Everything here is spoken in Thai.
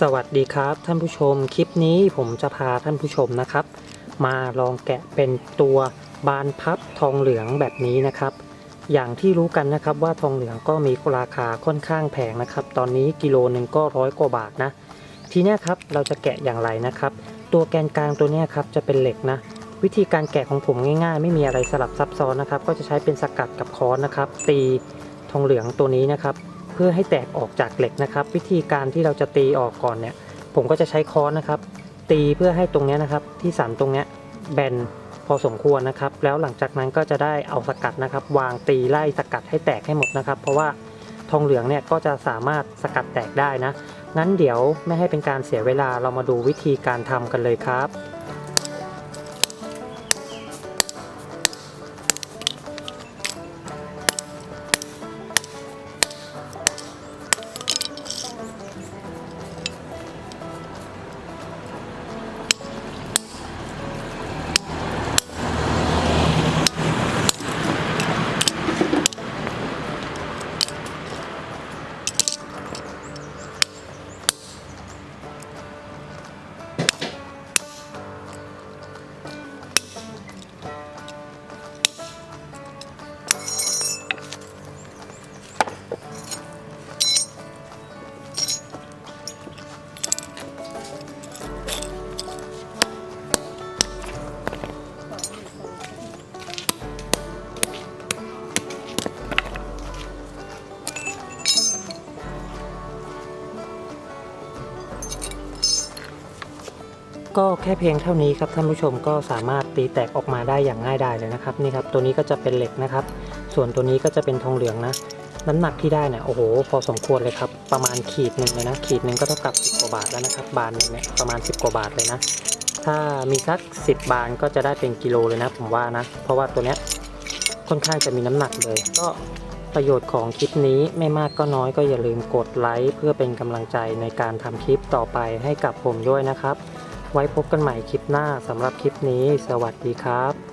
สวัสดีครับท่านผู้ชมคลิปนี้ผมจะพาท่านผู้ชมนะครับ มาลองแกะเป็นตัวบานพับทองเหลืองแบบนี้นะครับ อย่างที่รู้กันนะครับว่าทองเหลืองก็มีราคาค่อนข้างแพงนะครับ ตอนนี้กิโลหนึ่งก็ร้อยกว่าบาทนะ ทีนี้ครับเราจะแกะอย่างไรนะครับ ตัวแกนกลางตัวนี้ครับจะเป็นเหล็กนะ วิธีการแกะของผมง่าย ๆ ไม่มีอะไรสลับซับซ้อนนะครับ ก็จะใช้เป็นสกัดกับค้อนนะครับ ตีทองเหลืองตัวนี้นะครับ พื่อให้แตกออกจากเหล็กนะครับ วิธีการที่เราจะตีออกก่อนเนี่ย ผมก็จะใช้ค้อนนะครับ ตีเพื่อให้ตรงเนี้ยนะครับ ที่สันตรงเนี้ยแบนพอสมควรนะครับ แล้วหลังจากนั้นก็จะได้เอาสกัดนะครับ วางตีไล่สกัดให้แตกให้หมดนะครับ เพราะว่าทองเหลืองเนี่ยก็จะสามารถสกัดแตกได้นะงั้นเดี๋ยวไม่ให้เป็นการเสียเวลาเรามาดูวิธีการทำกันเลยครับ ก็แค่เพียงเท่านี้ครับท่านผู้ชมก็สามารถตีแตกออกมาได้อย่างง่ายดายเลยนะครับนี่ครับตัวนี้ก็จะเป็นเหล็กนะครับ ส่วนตัวนี้ก็จะเป็นทองเหลืองนะน้ำหนักที่ได้เนี่ยโอ้โห พอสมควรเลยครับ ประมาณขีดหนึ่งเลยนะ ขีดหนึ่งก็เท่ากับ 10 กว่าบาทแล้วนะครับ บานหนึงเนี่ยประมาณ 10 กว่าบาทเลยนะ ถ้ามีสัก 10 บานก็จะได้เป็นกิโลเลยนะผมว่านะ เพราะว่าตัวเนี้ยค่อนข้างจะมีน้ำหนักเลย ก็ประโยชน์ของคลิปนี้ไม่มากก็น้อยก็อย่าลืมกดไลค์เพื่อเป็นกำลังใจในการทำคลิปต่อไปให้กับผมด้วยนะครับ ไว้พบกันใหม่คลิปหน้าสำหรับคลิปนี้ สวัสดีครับ